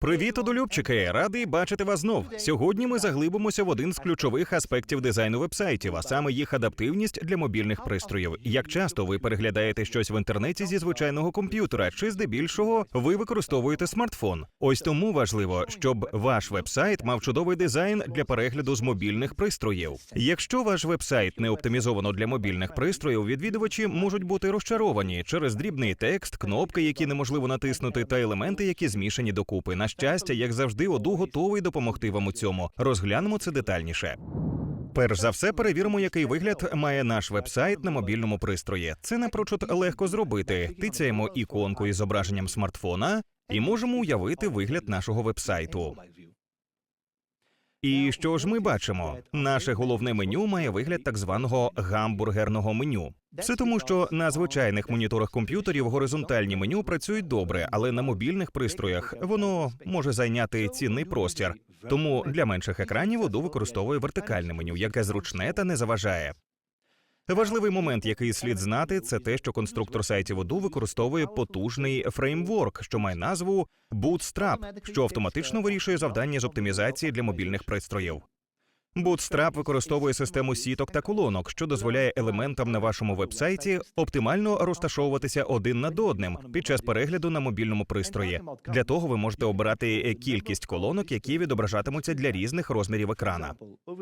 Привіт, одолюбчики! Радий бачити вас знов. Сьогодні ми заглибимося в один з ключових аспектів дизайну вебсайтів, а саме їх адаптивність для мобільних пристроїв. Як часто ви переглядаєте щось в інтернеті зі звичайного комп'ютера, чи здебільшого ви використовуєте смартфон? Ось тому важливо, щоб ваш вебсайт мав чудовий дизайн для перегляду з мобільних пристроїв. Якщо ваш вебсайт не оптимізовано для мобільних пристроїв, відвідувачі можуть бути розчаровані через дрібний текст, кнопки, які неможливо натиснути, та елементи, які змішані докупи. Щастя, як завжди, оду готовий допомогти вам у цьому. Розглянемо це детальніше. Перш за все, перевіримо, який вигляд має наш вебсайт на мобільному пристрої. Це напрочуд легко зробити. Тицяємо іконку із зображенням смартфона і можемо уявити вигляд нашого вебсайту. І що ж ми бачимо? Наше головне меню має вигляд так званого гамбургерного меню. Це тому, що на звичайних моніторах комп'ютерів горизонтальні меню працюють добре, але на мобільних пристроях воно може зайняти цінний простір. Тому для менших екранів воду використовує вертикальне меню, яке зручне та не заважає. Важливий момент, який слід знати, це те, що конструктор сайтів Odoo використовує потужний фреймворк, що має назву Bootstrap, що автоматично вирішує завдання з оптимізації для мобільних пристроїв. Bootstrap використовує систему сіток та колонок, що дозволяє елементам на вашому вебсайті оптимально розташовуватися один над одним під час перегляду на мобільному пристрої. Для того ви можете обирати кількість колонок, які відображатимуться для різних розмірів екрана.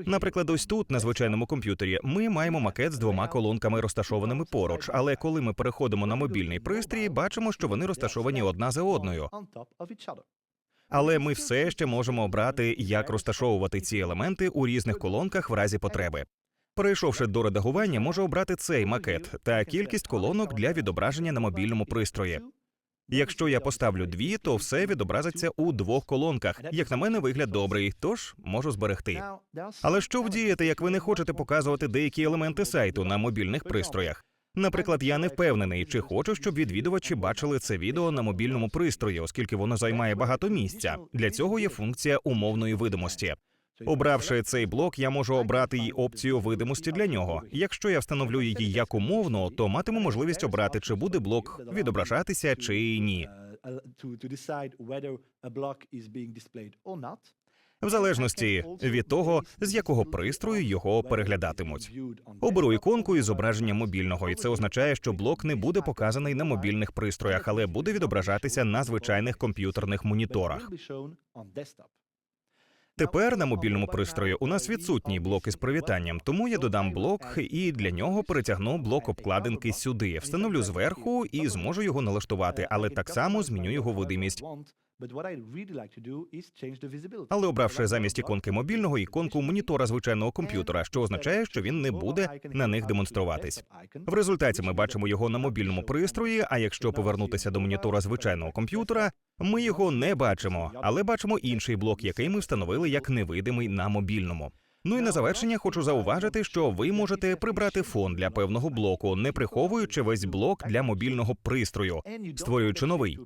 Наприклад, ось тут на звичайному комп'ютері ми маємо макет з двома колонками розташованими поруч. Але коли ми переходимо на мобільний пристрій, бачимо, що вони розташовані одна за одною. Але ми все ще можемо обрати, як розташовувати ці елементи у різних колонках в разі потреби. Перейшовши до редагування, можу обрати цей макет та кількість колонок для відображення на мобільному пристрої. Якщо я поставлю дві, то все відобразиться у двох колонках. Як на мене, вигляд добрий, тож можу зберегти. Але що вдіяти, як ви не хочете показувати деякі елементи сайту на мобільних пристроях? Наприклад, я не впевнений, чи хочу, щоб відвідувачі бачили це відео на мобільному пристрої, оскільки воно займає багато місця. Для цього є функція умовної видимості. Обравши цей блок, я можу обрати й опцію видимості для нього. Якщо я встановлю її як умовну, то матиму можливість обрати, чи буде блок відображатися, чи ні. В залежності від того, з якого пристрою його переглядатимуть. Оберу іконку із зображення мобільного, і це означає, що блок не буде показаний на мобільних пристроях, але буде відображатися на звичайних комп'ютерних моніторах. Тепер на мобільному пристрої у нас відсутній блок із привітанням, тому я додам блок і для нього перетягну блок обкладинки сюди, встановлю зверху і зможу його налаштувати, але так само зміню його видимість. Але обравши замість іконки мобільного іконку монітора звичайного комп'ютера, що означає, що він не буде на них демонструватись. В результаті ми бачимо його на мобільному пристрої. А якщо повернутися до монітора звичайного комп'ютера, ми його не бачимо, але бачимо інший блок, який ми встановили як невидимий на мобільному. Ну і на завершення хочу зауважити, що ви можете прибрати фон для певного блоку, не приховуючи весь блок для мобільного пристрою, створюючи новий.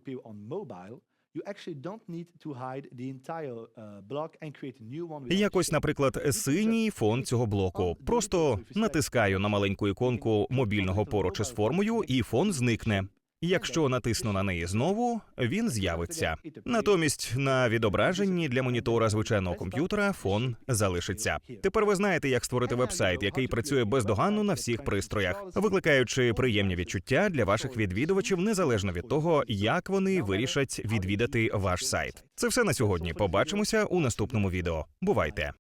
Якось, наприклад, синій фон цього блоку. Просто натискаю на маленьку іконку мобільного поруч із формою, і фон зникне. Якщо натисну на неї знову, він з'явиться. Натомість на відображенні для монітора звичайного комп'ютера фон залишиться. Тепер ви знаєте, як створити вебсайт, який працює бездоганно на всіх пристроях, викликаючи приємні відчуття для ваших відвідувачів, незалежно від того, як вони вирішать відвідати ваш сайт. Це все на сьогодні. Побачимося у наступному відео. Бувайте!